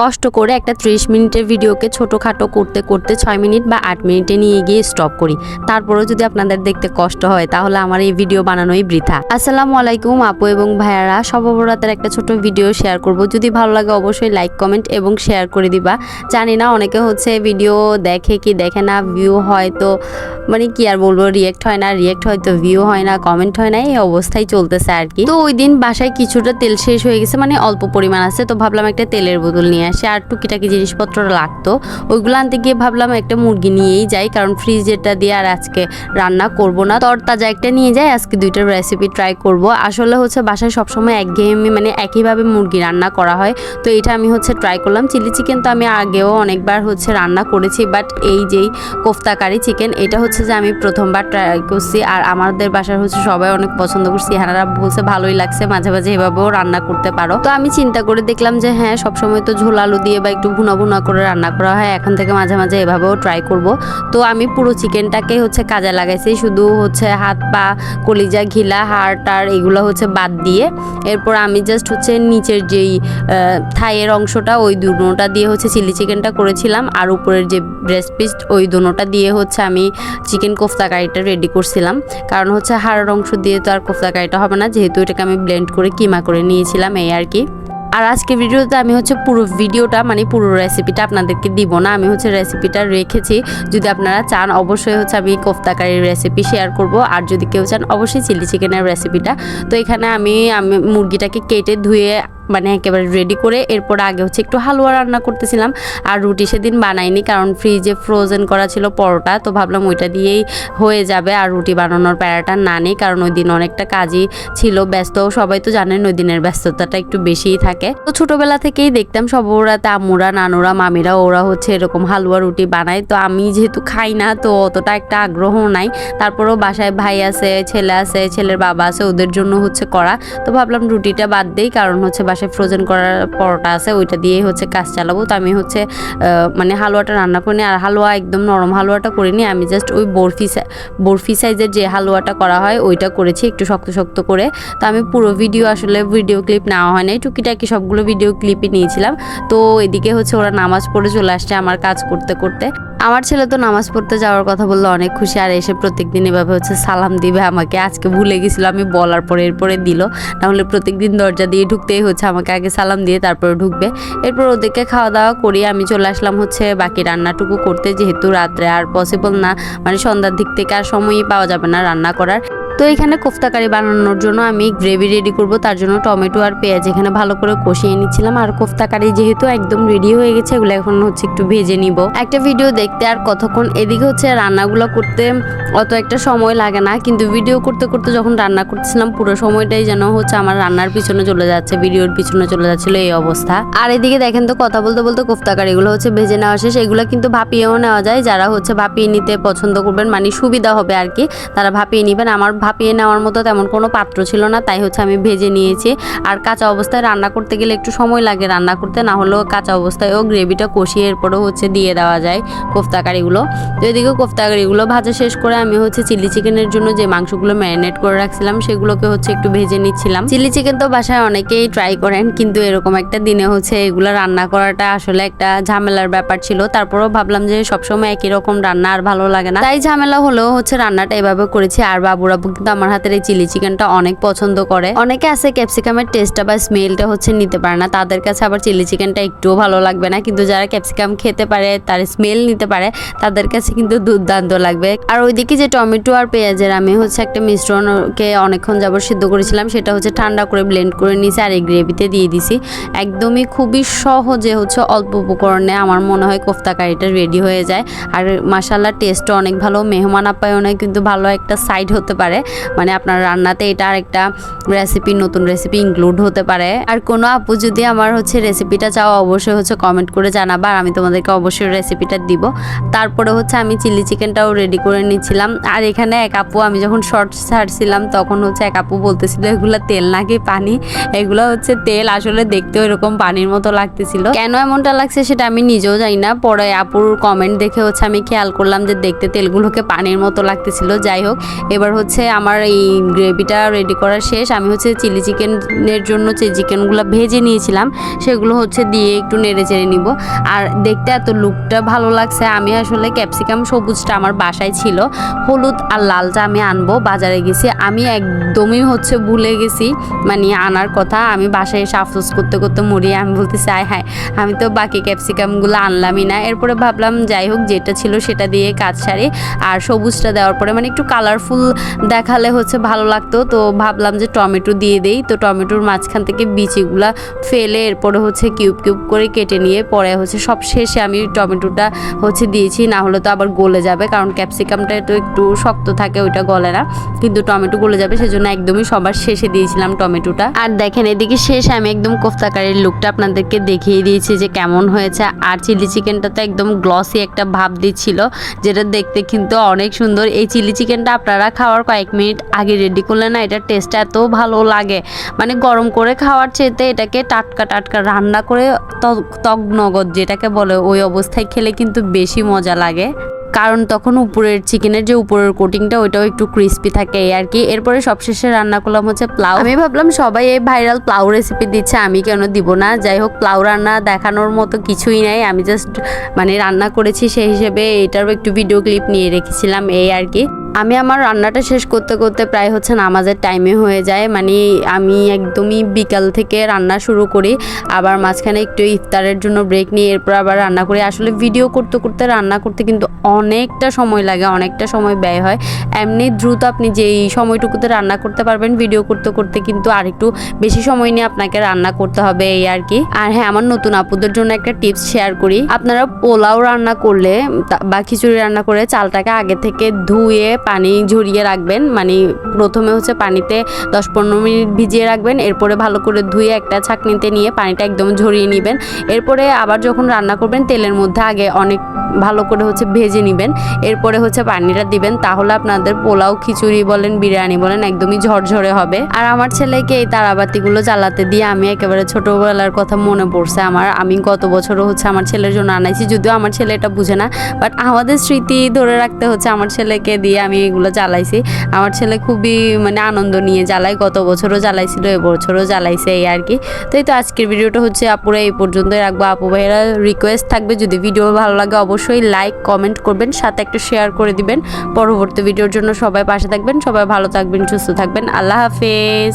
কষ্ট করে একটা ত্রিশ মিনিটের ভিডিওকে ছোটোখাটো করতে করতে ছয় মিনিট বা আট মিনিটে নিয়ে গিয়ে স্টপ করি। তারপরেও যদি আপনাদের দেখতে কষ্ট হয়, তাহলে আমার এই ভিডিও বানানোই বৃথা। আসসালামু আলাইকুম আপু এবং ভাইয়ারা সবরাতের একটা ছোট ভিডিও শেয়ার করব। যদি ভালো লাগে অবশ্যই লাইক কমেন্ট এবং শেয়ার করে দিবা। জানি না, অনেকে হচ্ছে ভিডিও দেখে কি দেখে না ভিউ হয় তো মানে কি আর বলব রিয়েক্ট হয় না রিয়েক্ট হয় তো ভিউ হয় না কমেন্ট হয় না, এই অবস্থায় চলতেছে আর কি। তো ওই দিন বাসায় কিছুটা তেল শেষ হয়ে গেছে মানে অল্প পরিমাণ আছে, তো ভাবলাম একটা তেলের বোতল নিয়ে আসি আর টুকিটাকি জিনিসপত্র লাগতো। ওইগুলো আনতে গিয়ে ভাবলাম একটা মুরগি নিয়েই যাই, কারণ ফ্রিজেরটা দিয়ে আর আজকে রান্না করব না। তরতাজা একটা নিয়ে যাই, আজকে দুইটার রেসিপি ট্রাই করব। আসলে হচ্ছে বাসায় সবসময় একঘেয়েমি মানে একইভাবে মুরগি রান্না করা হয়। তো এটা আমি হচ্ছে ট্রাই করলাম। চিলি চিকেন তো আমি আগেও অনেকবার হচ্ছে রান্না করেছি বাট এই যেই কোফতাকারি চিকেন এটা হচ্ছে যে আমি প্রথমবার ট্রাই করছি। আর আমাদের বাসার হচ্ছে সবাই অনেক পছন্দ করছি। হানারা বলছে, ভালোই লাগছে, মাঝে মাঝে এভাবেও রান্না করতে পারো। তো আমি চিন্তা করে দেখলাম যে হ্যাঁ সবসময় তো ঝোল আলু দিয়ে বা একটু ভুনা ভুনা করে রান্না করা হয়, এখন থেকে মাঝে মাঝে এভাবেও ট্রাই করব। তো আমি পুরো চিকেনটাকে হচ্ছে কাজে লাগাইছি, শুধু হচ্ছে হাত পা, কলিজা, ঘিলা হাড় টার এগুলো হচ্ছে বাদ দিয়ে। এরপর আমি জাস্ট হচ্ছে নিচের যেই থাইয়ের অংশটা, ওই দুনোটা দিয়ে হচ্ছে চিলি চিকেনটা করেছিলাম। আর উপরের যে ব্রেস্ট পিস ওই দুনোটা দিয়ে হচ্ছে আমি চিকেন কোফতা কারিটা রেডি করছিলাম। কারণ হচ্ছে হাড়ের অংশ দিয়ে তো আর কোফতা কারিটা হবে না, যেহেতু এটাকে আমি ব্লেন্ড করে কিমা করে নিয়েছিলাম, এই আর কি। আর আজকে ভিডিওতে আমি হচ্ছে পুরো ভিডিওটা মানে পুরো রেসিপিটা আপনাদেরকে দিব না। আমি হচ্ছে রেসিপিটা রেখেছি। যদি আপনারা চান, অবশ্যই হচ্ছে আমি কোফতাকারির রেসিপি শেয়ার করব। আর যদি কেউ চান, অবশ্যই চিলি চিকেনের রেসিপিটা তো এখানে আমি আমি মুরগিটাকে কেটে ধুয়ে মানে একেবারে রেডি করে এরপর আগে হচ্ছে একটু হালুয়া রান্না করতেছিলাম আর রুটি সেদিন বানাইনি কারণ ফ্রিজে ফ্রোজেন করা ছিল পরোটা, তো ভাবলাম ওইটা দিয়েই হয়ে যাবে আর রুটি বানানোর প্যারাটা না নেই কারণ ওই দিন অনেকটা কাজই ছিল, ব্যস্ত। সবাই তো জানেন ওই দিনের ব্যস্ততাটা একটু বেশিই থাকে। তো ছোটোবেলা থেকেই দেখতাম সব ওরা তামুরা, নানুরা, মামিরা ওরা হচ্ছে এরকম হালুয়া রুটি বানায়। তো আমি যেহেতু খাই না, তো অতটা একটা আগ্রহ নাই। তারপরেও বাসায় ভাই আছে, ছেলে আছে, ছেলের বাবা আছে, ওদের জন্য হচ্ছে করা। তো ভাবলাম রুটিটা বাদ দেই, কারণ হচ্ছে বাসায় ফ্রোজেন করার পরোটা আছে, ওইটা দিয়ে হচ্ছে কাজ চালাবো। তো আমি হচ্ছে মানে হালুয়াটা রান্না করিনি আর হালুয়া একদম নরম হালুয়াটা করিনি, আমি জাস্ট ওই বরফি বরফি সাইজের যে হালুয়াটা করা হয়, ওইটা করেছি একটু শক্ত শক্ত করে। তো আমি পুরো ভিডিও আসলে ভিডিও ক্লিপ নেওয়া হয় নাই, টুকিটাকি সবগুলো ভিডিও ক্লিপই নিয়েছিলাম। তো এদিকে হচ্ছে ওরা নামাজ পড়ে চলে আসছে আমার কাজ করতে করতে। আমার ছেলে তো নামাজ পড়তে যাওয়ার কথা বলল অনেক খুশি, আর এসে প্রত্যেকদিন এভাবে হচ্ছে সালাম দিবে আমাকে। আজকে ভুলে গেছিল, আমি বলার পরে এরপরে দিল। নাহলে প্রত্যেকদিন দরজা দিয়ে ঢুকতেই হচ্ছে আমাকে আগে সালাম দিয়ে তারপরে ঢুকবে। এরপর ওদেরকে খাওয়া দাওয়া করিয়ে আমি চলে আসলাম হচ্ছে বাকি রান্নাটুকু করতে। যেহেতু রাত্রে আর পসিবল না মানে সন্ধ্যার দিক থেকে আর সময়ই পাওয়া যাবে না রান্না করার। তো এখানে কোফতাকারি বানানোর জন্য আমি গ্রেভি রেডি করব, তার জন্য টমেটো আর পেঁয়াজ এখানে ভালো করে কষিয়ে নিচ্ছিলাম। আর কোফতাকারি যেহেতু একদম রেডি হয়ে গেছে, এগুলো এখন হচ্ছে একটু ভেজে নিব। একটা ভিডিও দেখতে আর কতক্ষণ, এদিকে হচ্ছে রান্নাগুলো করতে অত একটা সময় লাগে না, কিন্তু ভিডিও করতে করতে যখন রান্না করতেছিলাম, পুরো সময়টাই যেন হচ্ছে আমার রান্নার পিছনে চলে যাচ্ছে ভিডিওর পিছনে চলে যাচ্ছিল এই অবস্থা। আর এদিকে দেখেন তো, কথা বলতে বলতে কোফতাকারি এগুলো হচ্ছে ভেজে নেওয়া শেষ, এগুলো কিন্তু ভাপিয়েও নেওয়া যায়, যারা হচ্ছে ভাপিয়ে নিতে পছন্দ করবেন মানে সুবিধা হবে আর কি, তারা ভাপিয়ে নেবেন। আমার ভাপিয়ে নেওয়ার মতো তেমন কোনো পাত্র ছিল না, তাই হচ্ছে আমি ভেজে নিয়েছি। আর কাঁচা অবস্থায় রান্না করতে গেলে একটু সময় লাগে রান্না করতে, না হলেও কাঁচা অবস্থায়ও গ্রেভিটা কষিয়ে এরপরেও হচ্ছে দিয়ে দেওয়া যায় কোফতাকারিগুলো। তো এদিকে কোফতাকারিগুলো ভাজা শেষ করে আমি হচ্ছে চিলি চিকেনের জন্য যে মাংসগুলো ম্যারিনেট করে রাখছিলাম, সেগুলোকে হচ্ছে একটু ভেজে নিচ্ছিলাম। চিলি চিকেন তো বাসায় অনেকেই ট্রাই করেন, কিন্তু এরকম একটা দিনে হচ্ছে এগুলো রান্না করাটা আসলে একটা ঝামেলার ব্যাপার ছিল। তারপরেও ভাবলাম যে সবসময় একই রকম রান্না আর ভালো লাগে না। তাই ঝামেলা হলেও হচ্ছে রান্নাটা এভাবে করেছি। আর বাবুরাবু কিন্তু আমার হাতের এই চিলি চিকেনটা অনেক পছন্দ করে। অনেকে আছে ক্যাপসিকামের টেস্টটা বা স্মেলটা হচ্ছে নিতে পারে না। তাদের কাছে আবার চিলি চিকেনটা একটুও ভালো লাগবে না। কিন্তু যারা ক্যাপসিকাম খেতে পারে, তার স্মেল নিতে পারে, তাদের কাছে কিন্তু দুর্দান্ত লাগবে। আর ওইদিকে যে টমেটো আর পেঁয়াজের, আমি হচ্ছে একটা মিশ্রণকে অনেকক্ষণ যাবত সিদ্ধ করেছিলাম। সেটা হচ্ছে ঠান্ডা করে ব্লেন্ড করে নিয়েছি আর এই গ্রেভিতে দিয়ে দিছি। একদমই খুবই সহজে হচ্ছে অল্প উপকরণে আমার মনে হয় কোফতা কারিটা রেডি হয়ে যায়। আর মাসাল্লার টেস্টও অনেক ভালো। মেহমান আপ্যায়নে কিন্তু ভালো একটা সাইড হতে পারে। মানে আপনার রান্নাতে এটা আরেকটা রেসিপি নতুন রেসিপি ইনক্লুড হতে পারে। আর কোনো আপু যদি আমার হচ্ছে রেসিপিটা চাও, অবশ্যই হচ্ছে কমেন্ট করে জানাবা, আর আমি তোমাদেরকে অবশ্যই রেসিপিটা দিব। তারপরে হচ্ছে আমি চিলি চিকেনটাও রেডি করে নিচ্ছিলাম। আর এখানে এক আপু, আমি যখন শর্ট ছাড়ছিলাম, তখন হচ্ছে এক আপু বলতেছিল, এগুলো তেল নাকি পানি? এগুলো হচ্ছে তেল, আসলে দেখতেও এরকম পানির মতো লাগতেছিল। কেন এমনটা লাগছে সেটা আমি নিজেও জানি না। পরে আপুর কমেন্ট দেখে হচ্ছে আমি খেয়াল করলাম যে দেখতে তেলগুলোকে পানির মতো লাগতেছিল। যাই হোক, এবার হচ্ছে আমার এই গ্রেভিটা রেডি করা শেষ। আমি হচ্ছে চিলি চিকেনের জন্য যে চিকেনগুলো ভেজে নিয়েছিলাম, সেগুলো হচ্ছে দিয়ে একটু নেড়ে চেড়ে নিব। আর দেখতে এত লুকটা ভালো লাগছে। আমি আসলে ক্যাপসিকাম সবুজটা আমার বাসায় ছিল। হলুদ আর লালটা আমি আনব, বাজারে গেছি। আমি একদমই হচ্ছে ভুলে গেছি মানে আনার কথা। আমি বাসায় এসে আফসোস করতে করতে মরি আমি বলতেছি, আয় হায়, আমি তো বাকি ক্যাপসিকামগুলো আনলামই না। এরপরে ভাবলাম, যাই হোক, যেটা ছিল সেটা দিয়ে কাজ সারি। আর সবুজটা দেওয়ার পরে মানে একটু কালারফুল দেখালে হচ্ছে ভালো লাগতো। তো ভাবলাম যে টমেটো দিয়ে দেই। তো টমেটোর মাঝখান থেকে বিচিগুলা ফেলে এরপরে হচ্ছে কিউব কিউব করে কেটে নিয়ে পরে হচ্ছে সব শেষে আমি টমেটোটা হচ্ছে দিয়েছি। না হলে তো আবার গলে যাবে, কারণ ক্যাপসিকামটা তো একটু শক্ত থাকে, ওইটা গলে না। কিন্তু টমেটো গলে যাবে, সেজন্য একদমই সবার শেষে দিয়েছিলাম টমেটোটা। আর দেখেন, এদিকে শেষে আমি একদম কোফতাকারির লুকটা আপনাদেরকে দেখিয়ে দিয়েছি যে কেমন হয়েছে। আর চিলি চিকেনটা তো একদম গ্লসি একটা ভাব দিচ্ছিল, যেটা দেখতে কিন্তু অনেক সুন্দর। এই চিলি চিকেনটা আপনারা খাওয়ার কয়েক মিনিট আগে রেডি করলে না এটার টেস্টটা এত ভালো লাগে। মানে গরম করে খাওয়ার চেয়েতে এটাকে টাটকা টাটকা রান্না করে তগ- নগদ যেটাকে বলে, ওই অবস্থায় খেলে কিন্তু বেশি মজা লাগে। কারণ তখন উপরের চিকেনের যে উপরের কোটিংটা ওইটাও একটু ক্রিস্পি থাকে আর কি এরপরে সবশেষে রান্না করলাম হচ্ছে প্লাউ আমি ভাবলাম সবাই এই ভাইরাল প্লাউ রেসিপি দিচ্ছে, আমি কেন দিব না? যাই হোক প্লাউ রান্না দেখানোর মতো কিছুই নাই। আমি জাস্ট মানে রান্না করেছি সেই হিসেবে, এটারও একটু ভিডিও ক্লিপ নিয়ে রেখেছিলাম এই আর কি আমি আমার রান্নাটা শেষ করতে করতে প্রায় হচ্ছে নামাজের টাইমে হয়ে যায়। মানে আমি একদমই বিকাল থেকে রান্না শুরু করি, আবার মাঝখানে একটু ইফতারের জন্য ব্রেক নিয়ে এরপর আবার রান্না করি। আসলে ভিডিও করতে করতে, রান্না করতে কিন্তু অনেকটা সময় লাগে, অনেকটা সময় ব্যয় হয়। এমনি দ্রুত আপনি যেই সময়টুকুতে রান্না করতে পারবেন ভিডিও করতে করতে কিন্তু আরেকটু বেশি সময় নিয়ে আপনাকে রান্না করতে হবে, এই আর কি। আর হ্যাঁ আমার নতুন আপুদের জন্য একটা টিপস শেয়ার করি। আপনারা পোলাও রান্না করলে, বা খিচুড়ি রান্না করে চালটাকে আগে থেকে ধুয়ে পানি ঝরিয়ে রাখবেন মানে প্রথমে হচ্ছে পানিতে দশ পনেরো মিনিট ভিজিয়ে রাখবেন, এরপরে ভালো করে ধুয়ে একটা ছাঁকনিতে নিয়ে পানিটা একদম ঝরিয়ে নেবেন। এরপরে আবার যখন রান্না করবেন, তেলের মধ্যে আগে অনেক ভালো করে হচ্ছে ভেজে নেবেন। এরপরে হচ্ছে পানিটা দিবেন, তাহলে আপনাদের পোলাও খিচুড়ি বলেন, বিরিয়ানি বলেন, একদমই ঝরঝরে হবে। আর আমার ছেলেকে এই তারাবাতিগুলো জ্বালাতে দিয়ে আমি একেবারে ছোটোবেলার কথা মনে পড়ছে আমার। আমি গত বছরও হচ্ছে আমার ছেলের জন্য আনাইছি, যদিও আমার ছেলে এটা বুঝে না বাট আমাদের স্মৃতি ধরে রাখতে হচ্ছে আমার ছেলেকে দিয়ে আমি এগুলো জ্বালাইছি। আমার ছেলে খুবই মানে আনন্দ নিয়ে জ্বালাই গত বছরও জ্বালাইছিল এবছরও জ্বালাইছে এই আর কি। তো এই তো আজকের ভিডিওটা হচ্ছে আপুরা এই পর্যন্তই রাখব। আপু ভাইয়েরা রিকোয়েস্ট থাকবে, যদি ভিডিও ভালো লাগে অবশ্যই লাইক কমেন্ট করবেন, সাথে একটা শেয়ার করে দিবেন। পরবর্তী ভিডিওর জন্য সবাই পাশে থাকবেন, সবাই ভালো থাকবেন, সুস্থ থাকবেন। আল্লাহ হাফেজ।